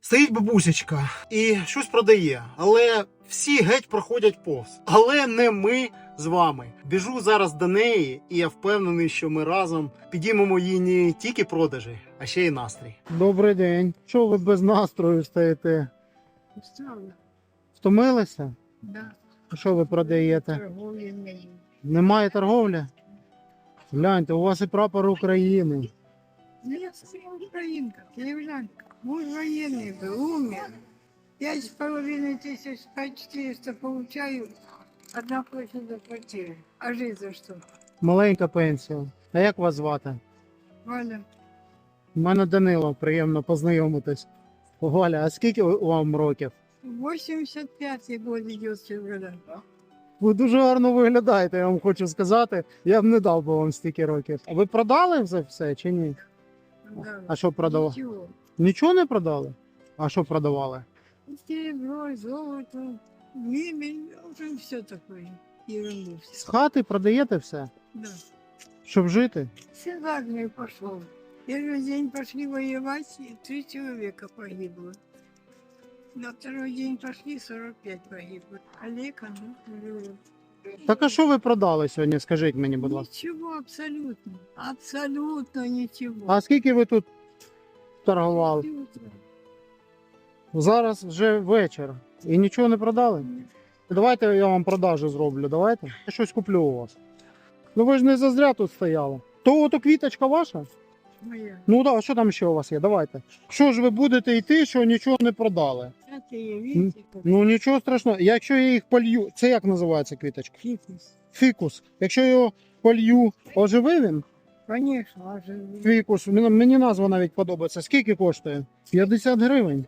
Стоїть бабусечка і щось продає, але всі геть проходять повз. Але не ми з вами. Біжу зараз до неї, і я впевнений, що ми разом підіймемо їй не тільки продажі, а ще й настрій. Добрий день. Що ви без настрою стоїте? Втомилися? да. Що ви продаєте? Торговля не. Немає торговлі? Гляньте, у вас і прапор України. Ну, я сама українка, киевлянка. Муж военный был, умер. Пять с половиной тысяч, пять четыреста получаю. Одна площадь за квартиру. А жить за что? Маленька пенсія. А як вас звати? Валя, У мене Данило, приємно познайомитись. Галя, а скільки ви- вам років? 85-й год идет февраля. Ви дуже гарно виглядаєте, я вам хочу сказати. Я б не дав би вам стільки років. А ви продали вже все чи ні? А що продавали? Ничего. Нічого не продали? А що продавали? Серебро, золото, мебель, общем, все такое. Ерунду. З хати продаєте все, Да. щоб жити? Все в армию пошел. Первый день пошли воевать, и три человека погибло. На второй день пошли, 45 погибло. Олег, ну, Так а що ви продали сьогодні? Скажіть мені, будь ласка. Ничего абсолютно. Абсолютно ничего. А скільки ви тут торгували? Абсолютно. Зараз вже вечір. І нічого не продали? Ні. Давайте я вам продажу зроблю. Давайте. Я щось куплю у вас. Ну ви ж не зазря тут стояли. То ото квіточка ваша? Моя. Ну так, а що там ще у вас є? Давайте. Що ж ви будете йти, що нічого не продали? Видите, как Ну нічого страшного. Якщо я їх полью, це як називається квіточка? фитнес. Фікус. Якщо я його полью, оживе він? Конечно, а же Фікус. Мені, мені назва навіть подобається. Скільки коштує? 50 гривень.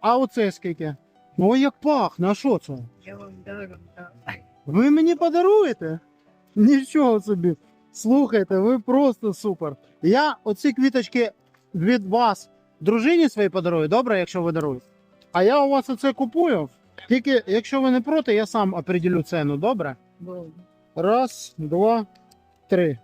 А оце скільки? Ну ой, як пахне, а що це? я вам даром дам. Ви мені подаруєте? Нічого собі. Слухайте, ви просто супер. Я оці квіточки від вас дружині своїй подарую, добре, якщо ви даруєте. А я у вас оце купую. Тільки якщо ви не проти, я сам определю ціну, добре? Раз, два, три.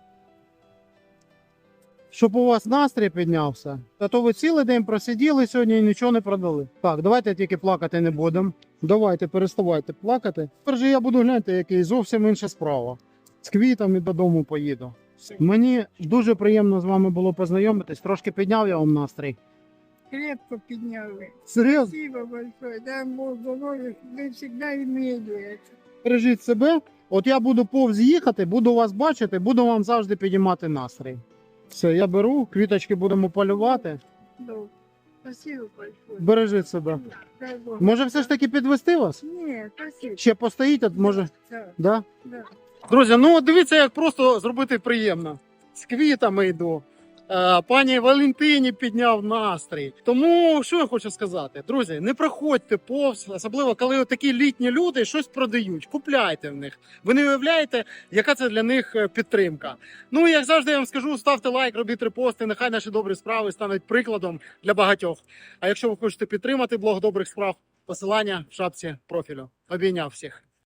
Щоб у вас настрій піднявся. А то ви цілий день просиділи сьогодні і нічого не продали. Так, давайте тільки плакати не будемо. Давайте переставайте плакати. Тепер же я буду гляньте, який зовсім інша справа. З квітами додому поїду. Мені дуже приємно з вами було познайомитись. Трошки підняв я вам настрій. Крепко подняли. Серйозно, Спасибо большое. Дай Бог здоровья, вы всегда имели это. бережіть себе. От я буду повз їхати, буду вас бачити, буду вам завжди підіймати настрій. Все, я беру, квіточки будемо полювати. Добре. Спасибо большое. Бережіть себе. Дай Бог. Може, все ж таки підвести вас? Ні, спасибо. Ще постоїть, от може. Да, Да? да. Друзі, ну от дивіться, як просто зробити приємно. З квітами йду. Е, Пані Валентині підняв настрій. Тому що я хочу сказати, друзі, не проходьте повз, особливо коли такі літні люди щось продають. Купляйте в них. Ви не уявляєте, яка це для них е, підтримка. Ну і як завжди, я вам скажу, ставте лайк, робіть репости. Нехай наші добрі справи стануть прикладом для багатьох. А якщо ви хочете підтримати блог добрих справ, посилання в шапці профілю. Обійняв всіх.